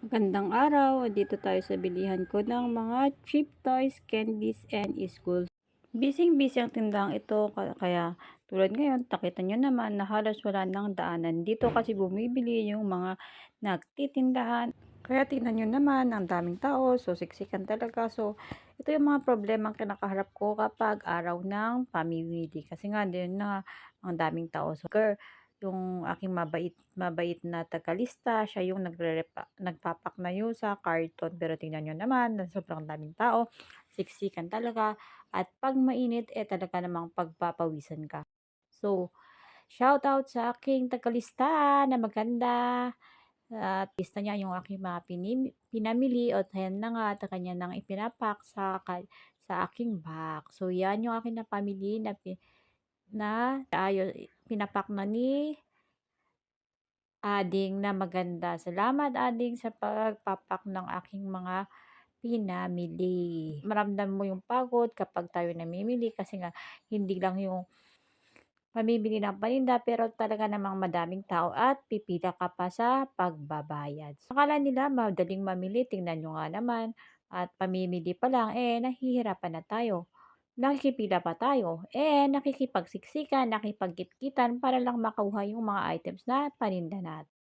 Magandang araw, dito tayo sa bilihan ko ng mga cheap toys, candies, and schools. Bising-busy ang tindahang ito, ka- kaya tulad ngayon, nakita nyo naman na halos wala nang daanan. Dito kasi bumibili yung mga nagtitindahan. Kaya tingnan nyo naman, ang daming tao, so siksikan talaga. So, ito yung mga problema ang kinakaharap ko kapag araw ng pamimili. Kasi nga, din na ang daming tao. So, girl, yung aking mabait mabait na tagalista, siya yung nagre nagpapaknayo sa karton. Pero tingnan nyo naman, na sobrang daming tao, siksikan talaga. At pag mainit, eh talaga namang pagpapawisan ka. So, shout out sa aking tagalista na maganda. At lista niya yung aking mga pinim- pinamili at yan na nga at kanya nang ipinapak sa sa aking bag. So, yan yung aking napamili na na ayos pinapak na ni Ading na maganda. Salamat Ading sa pagpapak ng aking mga pinamili. Maramdam mo yung pagod kapag tayo namimili kasi nga hindi lang yung pamimili ng paninda pero talaga namang madaming tao at pipila ka pa sa pagbabayad. Akala nila madaling mamili, tingnan nyo nga naman at pamimili pa lang eh nahihirapan na tayo. Nakikipila pa tayo. Eh, nakikipagsiksikan, nakipagkitkitan para lang makuha yung mga items na paninda natin.